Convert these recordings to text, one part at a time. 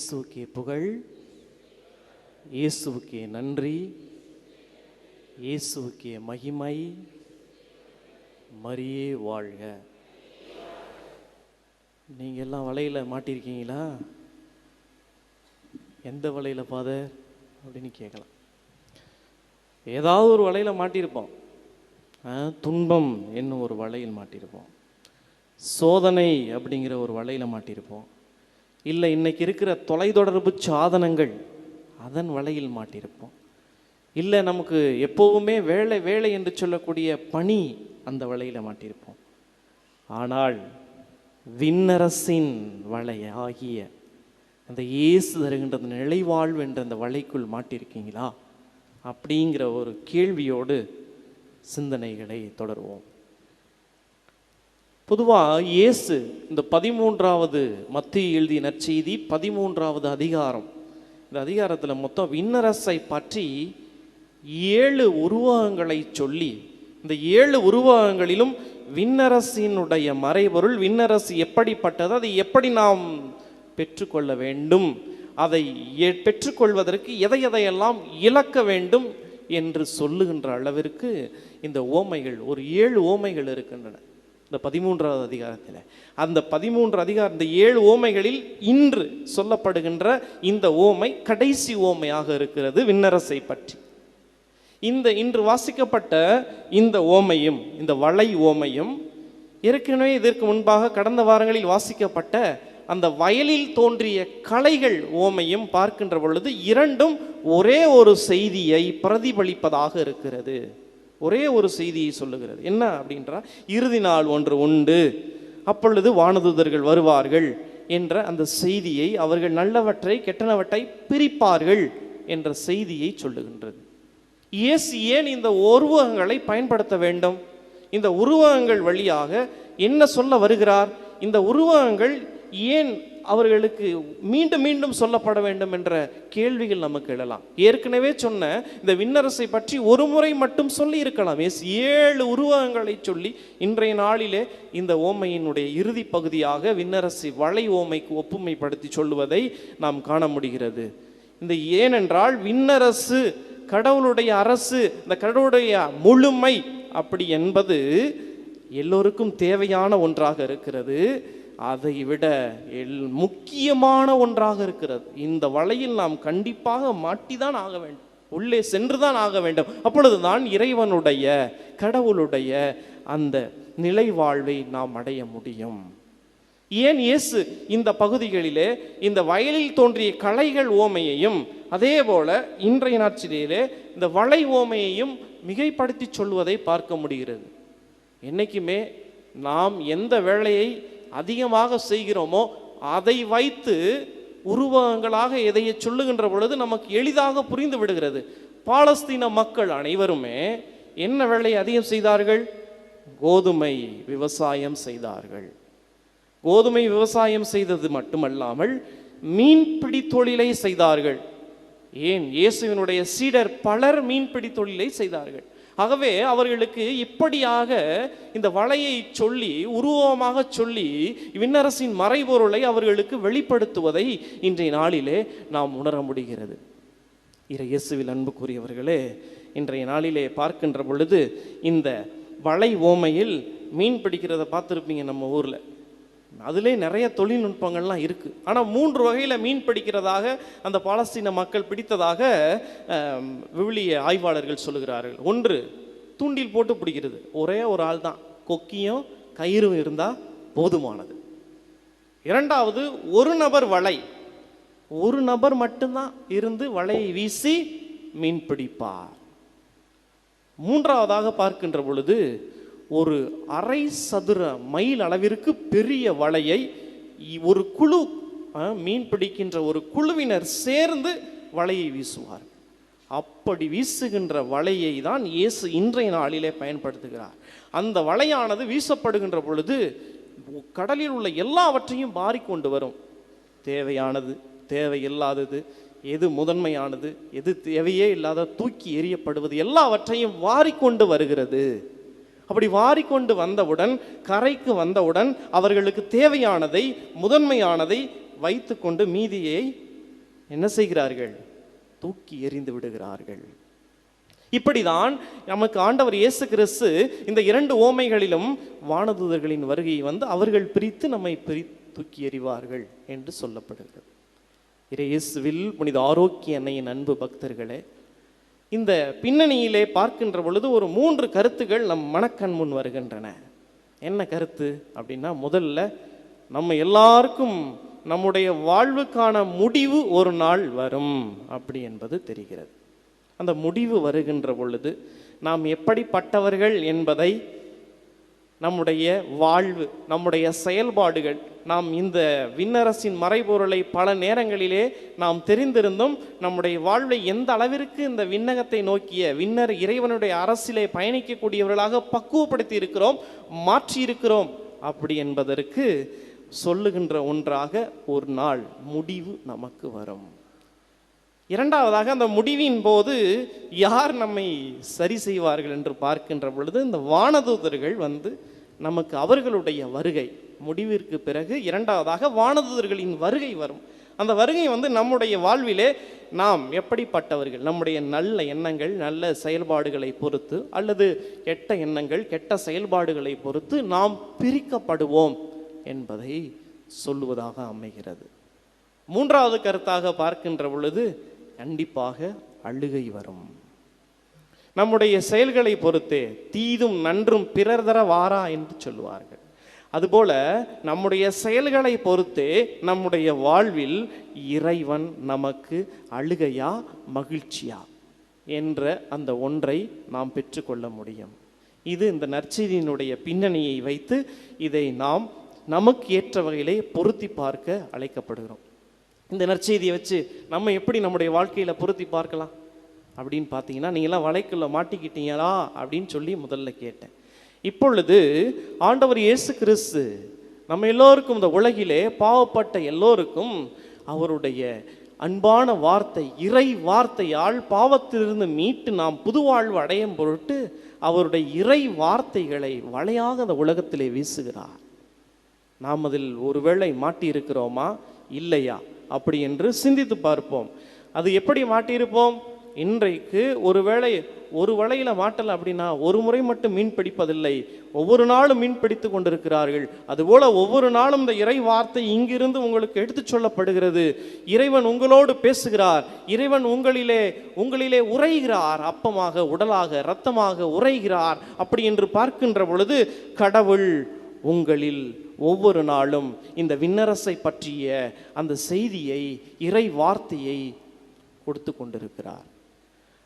இயேசுக்கே புகழ் இயேசுக்கே நன்றி இயேசுக்கே மகிமை மரியே வாழ்க. நீங்கள் எல்லாம் வலையில் மாட்டியிருக்கீங்களா? எந்த வலையில் ஃபாதர்? அப்படின்னு கேட்கலாம். ஏதாவது ஒரு வலையில் மாட்டியிருப்போம். ஆ, துன்பம் என்னும் ஒரு வலையில் மாட்டியிருப்போம். சோதனை அப்படிங்கிற ஒரு வலையில் மாட்டியிருப்போம். இல்லை இன்னைக்கு இருக்கிற தொலைத்தொடர்பு சாதனங்கள் அதன் வலையில் மாட்டியிருப்போம். இல்லை நமக்கு எப்போவுமே வேலை வேலை என்று சொல்லக்கூடிய பணி அந்த வலையில் மாட்டியிருப்போம். ஆனால் விண்ணரசின் வலை ஆகிய அந்த இயேசு தருகின்ற நிலைவாழ்வு என்ற அந்த வலைக்குள் மாட்டியிருக்கீங்களா? அப்படிங்கிற ஒரு கேள்வியோடு சிந்தனைகளை தொடருவோம். பொதுவாக இயேசு இந்த பதிமூன்றாவது மத்திய எழுதிய நற்செய்தி பதிமூன்றாவது அதிகாரம். இந்த அதிகாரத்தில் மொத்தம் விண்ணரசை பற்றி ஏழு உருவகங்களை சொல்லி இந்த ஏழு உருவகங்களிலும் விண்ணரசினுடைய மறைபொருள் விண்ணரசு எப்படிப்பட்டது அதை எப்படி நாம் பெற்றுக்கொள்ள வேண்டும் அதை பெற்றுக்கொள்வதற்கு எதை எதையெல்லாம் இழக்க வேண்டும் என்று சொல்லுகின்ற அளவிற்கு இந்த ஓமைகள் ஒரு ஏழு ஓமைகள் இருக்கின்றன. இந்த பதிமூன்றாவது அதிகாரத்தில். அந்த பதிமூன்று அதிகாரம் இந்த ஏழு ஓமைகளில் இன்று சொல்லப்படுகின்ற இந்த ஓமை கடைசி ஓமையாக இருக்கிறது விண்ணரசை பற்றி. இந்த இன்று வாசிக்கப்பட்ட இந்த ஓமையும் இந்த வளை ஓமையும் ஏற்கனவே இதற்கு முன்பாக கடந்த வாரங்களில் வாசிக்கப்பட்ட அந்த வயலில் தோன்றிய கலைகள் ஓமையும் பார்க்கின்ற பொழுது இரண்டும் ஒரே ஒரு செய்தியை பிரதிபலிப்பதாக இருக்கிறது. ஒரே ஒரு செய்தியை சொல்லுகிறது. என்ன அப்படின்றா இறுதி நாள் ஒன்று உண்டு. அப்பொழுது வானதூதர்கள் வருவார்கள் என்ற அந்த செய்தியை அவர்கள் நல்லவற்றை கெட்டனவற்றை பிரிப்பார்கள் என்ற செய்தியை சொல்லுகின்றது. இயேசு ஏன் இந்த உருவகங்களை பயன்படுத்த வேண்டும்? இந்த உருவகங்கள் வழியாக என்ன சொல்ல வருகிறார்? இந்த உருவகங்கள் ஏன் அவர்களுக்கு மீண்டும் மீண்டும் சொல்லப்பட வேண்டும் என்ற கேள்விகள் நமக்கு எழலாம் ஏற்கனவே சொன்ன இந்த விண்ணரசை பற்றி ஒரு முறை மட்டும் சொல்லி இருக்கலாம். எஸ் ஏழு உருவகங்களை சொல்லி இன்றைய நாளிலே இந்த ஓமையினுடைய இறுதி பகுதியாக விண்ணரசி வளை ஓமைக்கு ஒப்புமைப்படுத்தி சொல்லுவதை நாம் காண முடிகிறது. இந்த ஏனென்றால் விண்ணரசு கடவுளுடைய அரசு இந்த கடவுளுடைய முழுமை அப்படி என்பது எல்லோருக்கும் தேவையான ஒன்றாக இருக்கிறது. அதை விட எல் முக்கியமான ஒன்றாக இருக்கிறது. இந்த வலையில் நாம் கண்டிப்பாக மாட்டிதான் ஆக வேண்டும். உள்ளே சென்றுதான் ஆக வேண்டும். அப்பொழுதுதான் இறைவனுடைய கடவுளுடைய அந்த நிலை வாழ்வை நாம் அடைய முடியும். ஏன் இயேசு இந்த பகுதிகளிலே இந்த வயலில் தோன்றிய களைகள் ஓமையையும் அதே போல இன்றைய நாட்சிலே இந்த வளை ஓமையையும் மிகைப்படுத்தி சொல்வதை பார்க்க முடிகிறது. என்னைக்குமே நாம் எந்த வேலையை அதிகமாக செய்கிறோமோ அதை வைத்து உருவகங்களாக எதையை சொல்லுகின்ற பொழுது நமக்கு எளிதாக புரிந்து விடுகிறது. பாலஸ்தீன மக்கள் அனைவருமே என்ன வேலை அதிகம் செய்தார்கள்? கோதுமை விவசாயம் செய்தார்கள். கோதுமை விவசாயம் செய்தது மட்டுமல்லாமல் மீன்பிடி தொழிலை செய்தார்கள். ஏன்? இயேசுவினுடைய சீடர் பலர் மீன்பிடி தொழிலை செய்தார்கள். ஆகவே அவர்களுக்கு இப்படியாக இந்த வலையை சொல்லி உருவமாக சொல்லி விண்ணரசின் மறைபொருளை அவர்களுக்கு வெளிப்படுத்துவதை இன்றைய நாளிலே நாம் உணர முடிகிறது. இறையேசுவில் அன்புக்குரியவர்களே இன்றைய நாளிலே பார்க்கின்ற பொழுது இந்த வலை ஓமையில் மீன் பிடிக்கிறத பார்த்துருப்பீங்க நம்ம ஊரில். அதிலே நிறைய தொழில்நுட்பங்கள்லாம் இருக்குது ஆனால் மூன்று வகையில் மீன் பிடிக்கிறதாக அந்த பாலஸ்தீன மக்கள் பிடித்ததாக விவிலிய ஆய்வாளர்கள் சொல்லுகிறார்கள். ஒன்று தூண்டில் போட்டு பிடிக்கிறது. ஒரே ஒரு ஆள் தான். கொக்கியும் கயிறும் இருந்தால் போதுமானது. இரண்டாவது ஒரு நபர் வலை. ஒரு நபர் மட்டும்தான் இருந்து வலையை வீசி மீன் பிடிப்பார். மூன்றாவதாக பார்க்கின்ற பொழுது ஒரு அரை சதுர மைல் அளவிற்கு பெரிய வலையை ஒரு குழு மீன் பிடிக்கின்ற ஒரு குழுவினர் சேர்ந்து வலையை வீசுவார். அப்படி வீசுகின்ற வலையை தான் இயேசு இன்றைய நாளிலே பயன்படுத்துகிறார். அந்த வலையானது வீசப்படுகின்ற பொழுது கடலில் உள்ள எல்லாவற்றையும் மாறிக்கொண்டு வரும். தேவையானது தேவையில்லாதது எது முதன்மையானது எது தேவையே இல்லாத தூக்கி எறியப்படுவது எல்லாவற்றையும் வாரிக்கொண்டு வருகிறது. அப்படி வாரிக்கொண்டு வந்தவுடன் கரைக்கு வந்தவுடன் அவர்களுக்கு தேவையானதை முதன்மையானதை வைத்துக்கொண்டு மீதியை என்ன செய்கிறார்கள்? தூக்கி எறிந்து விடுகிறார்கள். இப்படிதான் நமக்கு ஆண்டவர் இயேசு கிறிஸ்து இந்த இரண்டு ஓமைகளிலும் வானதூதர்களின் வருகையை வந்து அவர்கள் பிரித்து நம்மை பிரி தூக்கி எறிவார்கள் என்று சொல்லப்படுகிறது. இறை இயேசுவில் புனித ஆரோக்கிய அன்னையின் அன்பு பக்தர்களே இந்த பின்னணியிலே பார்க்கின்ற பொழுது ஒரு மூன்று கருத்துகள் நம் மனக்கண் முன் வருகின்றன. என்ன கருத்து? அப்படின்னா முதல்ல நம்ம எல்லாருக்கும் நம்முடைய வாழ்வுக்கான முடிவு ஒரு நாள் வரும் அப்படி என்பது தெரிகிறது. அந்த முடிவு வருகின்ற பொழுது நாம் எப்படிப்பட்டவர்கள் என்பதை நம்முடைய வாழ்வு நம்முடைய செயல்பாடுகள் நாம் இந்த விண்ணரசின் மறைபொருளை பல நேரங்களிலே நாம் தெரிந்திருந்தும் நம்முடைய வாழ்வை எந்த அளவிற்கு இந்த விண்ணகத்தை நோக்கிய விண்ணர் இறைவனுடைய அரசிலே பயணிக்கக்கூடியவர்களாக பக்குவப்படுத்தி இருக்கிறோம் மாற்றி இருக்கிறோம் அப்படி என்பதற்கு சொல்லுகின்ற ஒன்றாக ஒரு நாள் முடிவு நமக்கு வரும். இரண்டாவதாக அந்த முடிவின் போது யார் நம்மை சரி செய்வார்கள் என்று பார்க்கின்ற பொழுது இந்த வானதூதர்கள் வந்து நமக்கு அவர்களுடைய வருகை. முடிவிற்கு பிறகு இரண்டாவதாக வானதூதர்களின் வருகை வரும். அந்த வருகை வந்து நம்முடைய வாழ்விலே நாம் எப்படிப்பட்டவர்கள்? நம்முடைய நல்ல எண்ணங்கள் நல்ல செயல்பாடுகளை பொறுத்து அல்லது கெட்ட எண்ணங்கள் கெட்ட செயல்பாடுகளை பொறுத்து நாம் பிரிக்கப்படுவோம் என்பதை சொல்லுவதாக அமைகிறது. மூன்றாவது கருத்தாக பார்க்கின்ற பொழுது கண்டிப்பாக அழுகை வரும். நம்முடைய செயல்களை பொறுத்தே தீதும் நன்றும் பிறர் தர வாரா என்று சொல்லுவார்கள். அதுபோல நம்முடைய செயல்களை பொறுத்தே நம்முடைய வாழ்வில் இறைவன் நமக்கு அழுகையா மகிழ்ச்சியா என்ற அந்த ஒன்றை நாம் பெற்றுக்கொள்ள முடியும். இது இந்த நற்செய்தியினுடைய பின்னணியை வைத்து இதை நாம் நமக்கு ஏற்ற வகையிலே பொருத்தி பார்க்க அழைக்கப்படுகிறோம். இந்த நற்செய்தியை வச்சு நம்ம எப்படி நம்முடைய வாழ்க்கையில் பொருத்தி பார்க்கலாம்? அப்படின்னு பார்த்தீங்கன்னா நீங்களாம் வலைக்குள்ளே மாட்டிக்கிட்டீங்களா? அப்படின்னு சொல்லி முதல்ல கேட்டேன். இப்பொழுது ஆண்டவர் இயேசு கிறிஸ்து நம்ம எல்லோருக்கும் இந்த உலகிலே பாவப்பட்ட எல்லோருக்கும் அவருடைய அன்பான வார்த்தை இறை வார்த்தையால் பாவத்திலிருந்து மீட்டு நாம் புது வாழ்வு அடையும் பொருட்டு அவருடைய இறை வார்த்தைகளை வலையாக அந்த உலகத்திலே வீசுகிறார். நாம் அதில் ஒருவேளை மாட்டியிருக்கிறோமா? இல்லையா? அப்படி என்று சிந்தித்து பார்ப்போம். அது எப்படி மாட்டியிருப்போம்? இன்றைக்கு ஒருவேளை ஒரு வலையில் மாட்டல அப்படின்னா ஒரு முறை மட்டும் மீன் பிடிப்பதில்லை. ஒவ்வொரு நாளும் மீன் பிடித்து கொண்டிருக்கிறார்கள். அதுபோல ஒவ்வொரு நாளும் இந்த இறை வார்த்தை இங்கிருந்து உங்களுக்கு எடுத்துச் சொல்லப்படுகிறது. இறைவன் உங்களோடு பேசுகிறார். இறைவன் உங்களிலே உங்களிலே உரைகிறார் அப்பமாக உடலாக இரத்தமாக உரைகிறார் அப்படி என்று பார்க்கின்ற பொழுது கடவுள் உங்களில் ஒவ்வொரு நாளும் இந்த விண்ணரசை பற்றிய அந்த செய்தியை இறை வார்த்தையை கொடுத்து கொண்டிருக்கிறார்.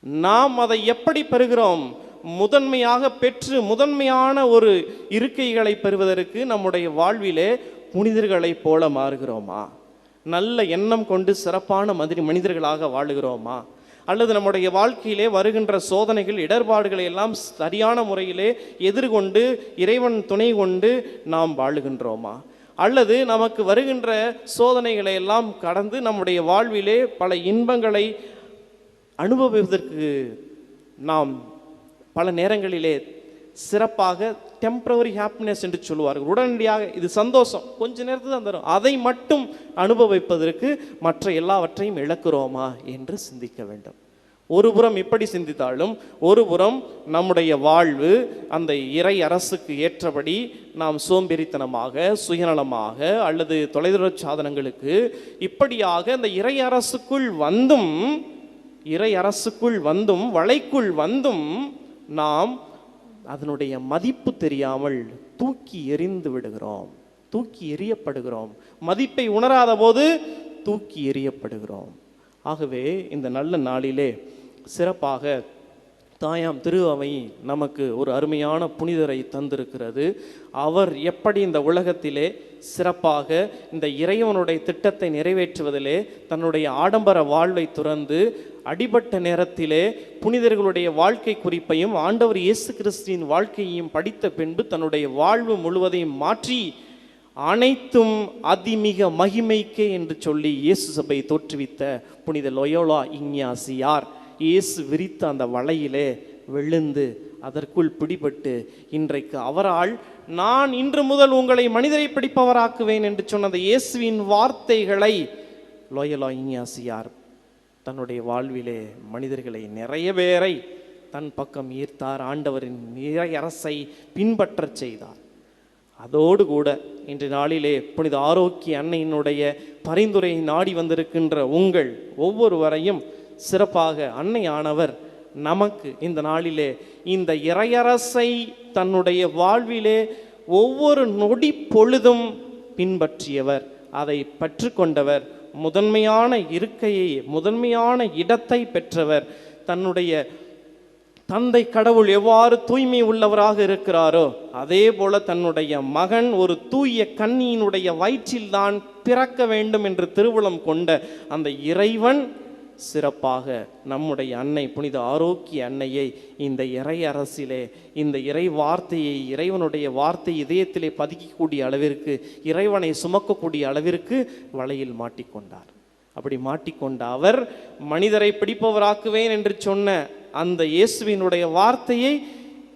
நாம் அதை எப்படி பெறுகிறோம்? முதன்மையாக பெற்று முதன்மையான ஒரு இருக்கைகளை பெறுவதற்கு நம்முடைய வாழ்விலே புனிதர்களைப் போல மாறுகிறோமா? நல்ல எண்ணம் கொண்டு சிறப்பான மாதிரி மனிதர்களாக வாழுகிறோமா? அல்லது நம்முடைய வாழ்க்கையிலே வருகின்ற சோதனைகள் இடர்பாடுகளை எல்லாம் சரியான முறையிலே எதிர்கொண்டு இறைவன் துணை கொண்டு நாம் வாழுகின்றோமா? அல்லது நமக்கு வருகின்ற சோதனைகளை எல்லாம் கடந்து நம்முடைய வாழ்விலே பல இன்பங்களை அனுபவிப்பதற்கு நாம் பல நேரங்களிலே சிறப்பாக டெம்பரவரி ஹாப்பினஸ் என்று சொல்லுவார்கள். உடனடியாக இது சந்தோஷம். கொஞ்ச நேரத்தில் தான் தரும். அதை மட்டும் அனுபவிப்பதற்கு மற்ற எல்லாவற்றையும் இழக்கிறோமா என்று சிந்திக்க வேண்டும். ஒரு புறம் இப்படி சிந்தித்தாலும் ஒரு புறம் நம்முடைய வாழ்வு அந்த இறை அரசுக்கு ஏற்றபடி நாம் சோம்பேறித்தனமாக சுயநலமாக அல்லது தொலைதொடர் சாதனங்களுக்கு இப்படியாக அந்த இறை அரசுக்குள் வந்தும் இறை அரசுக்குள் வந்தும் வலைக்குள் வந்தும் நாம் அதனுடைய மதிப்பு தெரியாமல் தூக்கி எறிந்து விடுகிறோம். தூக்கி எறியப்படுகிறோம். மதிப்பை உணராத போது தூக்கி எறியப்படுகிறோம். ஆகவே இந்த நல்ல நாளிலே சிறப்பாக தாயாம் திரு அவை நமக்கு ஒரு அருமையான புனிதரை தந்திருக்கிறது. அவர் எப்படி இந்த உலகத்திலே சிறப்பாக இந்த இறைவனுடைய திட்டத்தை நிறைவேற்றுவதிலே தன்னுடைய ஆடம்பர வாழ்வை துறந்து அடிபட்ட நேரத்திலே புனிதர்களுடைய வாழ்க்கை குறிப்பையும் ஆண்டவர் இயேசு கிறிஸ்துவின் வாழ்க்கையையும் படித்த பின்பு தன்னுடைய வாழ்வு முழுவதையும் மாற்றி அனைத்தும் அதிமிக மகிமைக்கே என்று சொல்லி இயேசு சபை தோற்றுவித்த புனித லொயோலா இஞ்ஞாசியார் இயேசு விரித்த அந்த வலையிலே விழுந்து அதற்குள் பிடிபட்டு இன்றைக்கு அவரால் நான் இன்று முதல் உங்களை மனிதரை பிடிப்பவராக்குவேன் என்று சொன்ன அந்த இயேசுவின் வார்த்தைகளை லோயலா இஞ்ஞாசியார் தன்னுடைய வாழ்விலே மனிதர்களை நிறைய பேரை தன் பக்கம் ஈர்த்தார். ஆண்டவரின் நிறை அரசை பின்பற்றச் செய்தார். அதோடு கூட இன்று நாளிலே புனித ஆரோக்கிய அன்னையினுடைய பரிந்துரையை நாடி வந்திருக்கின்ற உங்கள் ஒவ்வொருவரையும் சிறப்பாக அன்னையானவர் நமக்கு இந்த நாளிலே இந்த இறையரசை தன்னுடைய வாழ்விலே ஒவ்வொரு நொடி பொழுதும் பின்பற்றியவர். அதை பற்றுக்கொண்டவர் முதன்மையான இருக்கையை முதன்மையான இடத்தை பெற்றவர். தன்னுடைய தந்தை கடவுள் எவ்வாறு தூய்மை உள்ளவராக இருக்கிறாரோ அதே போல தன்னுடைய மகன் ஒரு தூய கன்னியினுடைய வயிற்றில்தான் பிறக்க வேண்டும் என்று திருவுளம் கொண்ட அந்த இறைவன் சிறப்பாக நம்முடைய அன்னை புனித ஆரோக்கிய அன்னையை இந்த இறை அரசிலே இந்த இறை வார்த்தையை இறைவனுடைய வார்த்தை இதயத்திலே பதிக்கக்கூடிய அளவிற்கு இறைவனை சுமக்கக்கூடிய அளவிற்கு வலையில் மாட்டிக்கொண்டார். அப்படி மாட்டிக்கொண்ட அவர் மனிதரை பிடிப்பவராக்குவேன் என்று சொன்ன அந்த இயேசுவினுடைய வார்த்தையை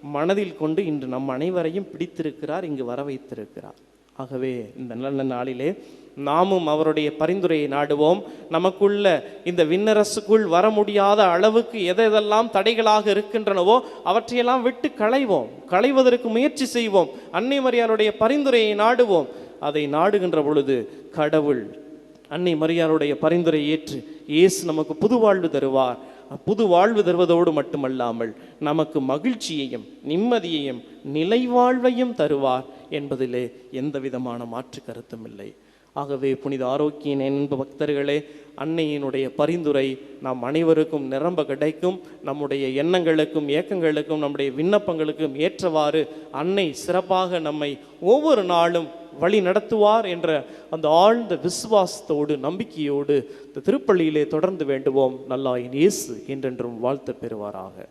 மனதில் கொண்டு இன்று நம் அனைவரையும் பிடித்திருக்கிறார் இங்கு வர வைத்திருக்கிறார் ஆகவே இந்த நல்ல நாளிலே நாமும் அவருடைய பரிந்துரையை நாடுவோம். நமக்குள்ள இந்த விண்ணரசுக்குள் வர முடியாத அளவுக்கு எதெல்லாம் தடைகளாக இருக்கின்றனவோ அவற்றையெல்லாம் விட்டு களைவோம். களைவதற்கு முயற்சி செய்வோம். அன்னை மரியாளுடைய பரிந்துரையை நாடுவோம். அதை நாடுகின்ற பொழுது கடவுள் அன்னை மரியாளுடைய பரிந்துரை ஏற்று இயேசு நமக்கு புது வாழ்வு தருவார். புது வாழ்வு தருவதோடு மட்டுமல்லாமல் நமக்கு மகிழ்ச்சியையும் நிம்மதியையும் நிலைவாழ்வையும் தருவார். என்பதிலே எந்த விதமான மாற்று கருத்தும் இல்லை. ஆகவே புனித ஆரோக்கியன் என்ப பக்தர்களே அன்னையினுடைய பரிந்துரை நாம் அனைவருக்கும் நிரம்ப கிடைக்கும். நம்முடைய எண்ணங்களுக்கும் ஏக்கங்களுக்கும் நம்முடைய விண்ணப்பங்களுக்கும் ஏற்றவாறு அன்னை சிறப்பாக நம்மை ஒவ்வொரு நாளும் வழி நடத்துவார் என்ற அந்த ஆழ்ந்த விசுவாசத்தோடு நம்பிக்கையோடு இந்த திருப்பள்ளியிலே தொடர்ந்து வேண்டுவோம். நல்லாயின் இயேசு என்றென்றும் வாழ்த்து பெறுவாராக.